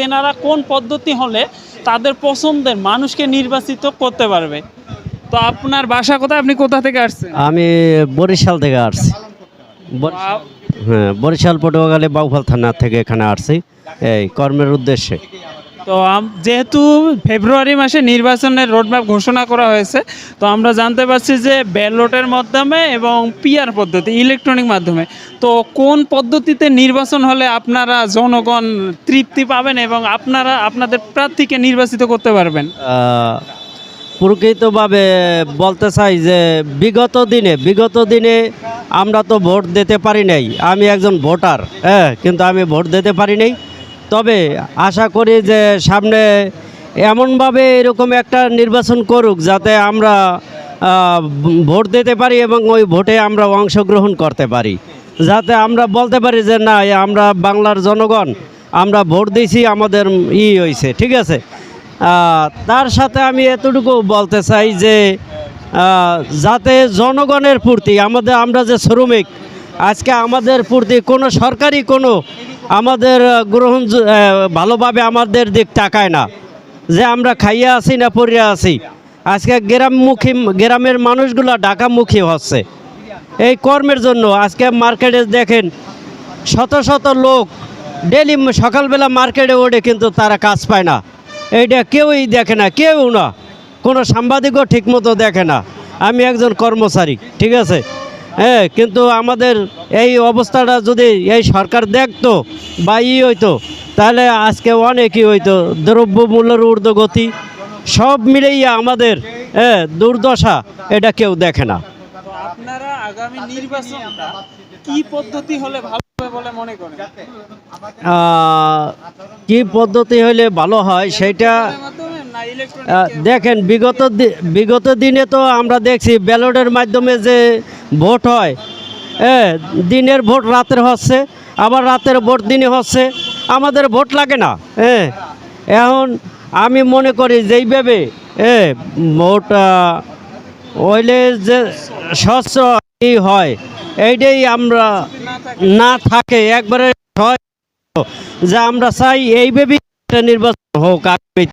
তেনারা কোন পদ্ধতি হলে তাদের পছন্দের মানুষকে নির্বাচিত করতে পারবে? তো আপনার বাসা কোথায়? আপনি কোথা থেকে আসছেন? আমি বরিশাল থেকে আসছি। হ্যাঁ বরিশাল পটুয়াখালী বাউফাল থানা থেকে এখানে আসছি। এই কর্মের উদ্দেশ্যে। তো যেহেতু ফেব্রুয়ারি মাসে নির্বাচনের রোডম্যাপ ঘোষণা করা হয়েছে, তো আমরা জানতে পারছি যে ব্যালটের মাধ্যমে এবং পিআর পদ্ধতি ইলেকট্রনিক মাধ্যমে, তো কোন পদ্ধতিতে নির্বাচন হলে আপনারা জনগণ তৃপ্তি পাবেন এবং আপনারা আপনাদের প্রার্থীকে নির্বাচিত করতে পারবেন? প্রকৃতভাবে বলতে চাই যে বিগত দিনে বিগত দিনে আমরা তো ভোট দিতে পারি নাই। আমি একজন ভোটার হ্যাঁ কিন্তু আমি ভোট দিতে পারি নাই। তবে আশা করি যে সামনে এমনভাবে এরকম একটা নির্বাচন করুক যাতে আমরা ভোট দিতে পারি এবং ওই ভোটে আমরা অংশগ্রহণ করতে পারি। যাতে আমরা বলতে পারি যে, না আমরা বাংলার জনগণ, আমরা ভোট দিয়েছি, আমাদের ই হয়েছে ঠিক আছে? তার সাথে আমি এতটুকু বলতে চাই যে যাতে জনগণের প্রতি আমাদের, আমরা যে শ্রমিক, আজকে আমাদের প্রতি কোনো সরকারি কোনো আমাদের গ্রহণ ভালোভাবে আমাদের দিক তাকায় না। যে আমরা খাইয়া আছি না পড়িয়া আছি আজকে গ্রামমুখী, গ্রামের মানুষগুলো ঢাকামুখী হচ্ছে। এই কর্মের জন্য আজকে মার্কেটে দেখেন, শত শত লোক ডেলি সকালবেলা মার্কেটে ওঠে কিন্তু তারা কাজ পায় না। এইটা কেউই দেখে না, কেউ না। কোনো সাংবাদিকও ঠিকমতো দেখে না। আমি একজন কর্মচারী, ঠিক আছে? হ্যাঁ কিন্তু আমাদের এই অবস্থাটা যদি এই সরকার দেখতো বা ই হইতো তাহলে আজকে অনেকই হইতো দ্রব্য মূল্যের ঊর্ধ্বগতি সব মিলেই আমাদের হ্যাঁ দুর্দশা এটা কেউ দেখে না। তো আপনারা আগামী নির্বাচনটা কি পদ্ধতি হলে ভালো বলে মনে করেন? কি পদ্ধতি হলে ভালো হয় সেটা দেখেন বিগত বিগত দিনে তো আমরা দেখছি ব্যালটের মাধ্যমে যে ভোট হয়। হ্যাঁ দিনের ভোট রাতের হচ্ছে, আবার রাতের ভোট দিনে হচ্ছে। আমাদের ভোট লাগে না হ্যাঁ এখন আমি মনে করি যেইভাবে হ্যাঁ ভোট হইলে যে স্বচ্ছ হয়, এইটাই আমরা না থাকে, একবারে যে আমরা চাই এইভাবেই নির্বাচন হোক আগামী